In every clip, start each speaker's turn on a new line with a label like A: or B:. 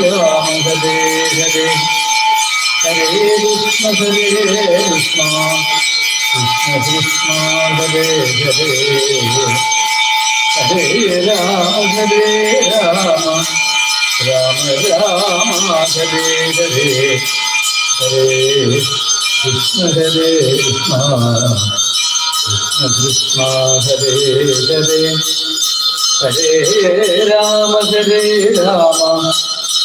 A: ഹരേ ഹരേ ഹരേ കൃഷ്ണ ഹരേ കൃഷ്ണ ഹരേ ഹരേ രാമ ഹരേ രാമ ഹരേ ഹരേ ഹരേ കൃഷ്ണ ഹരേ ഹരേ ഹരേ രാമ ഹരേ രാമ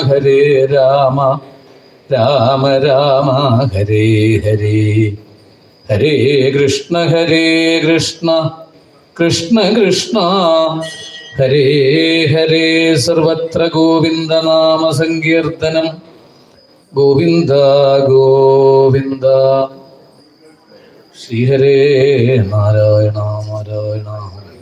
A: ഹരേ രാമ രാമ രാമ ഹരേ ഹരേ. ഹരേ കൃഷ്ണ ഹരേ കൃഷ്ണ കൃഷ്ണ കൃഷ്ണ. ഹരേ ഹരേ സർവത്ര ഗോവിന്ദനാമ സങ്കീർത്തനം. ഗോവിന്ദ ഗോവിന്ദ. ശ്രീഹരേ നാരായണ നാരായണ ഹരേ.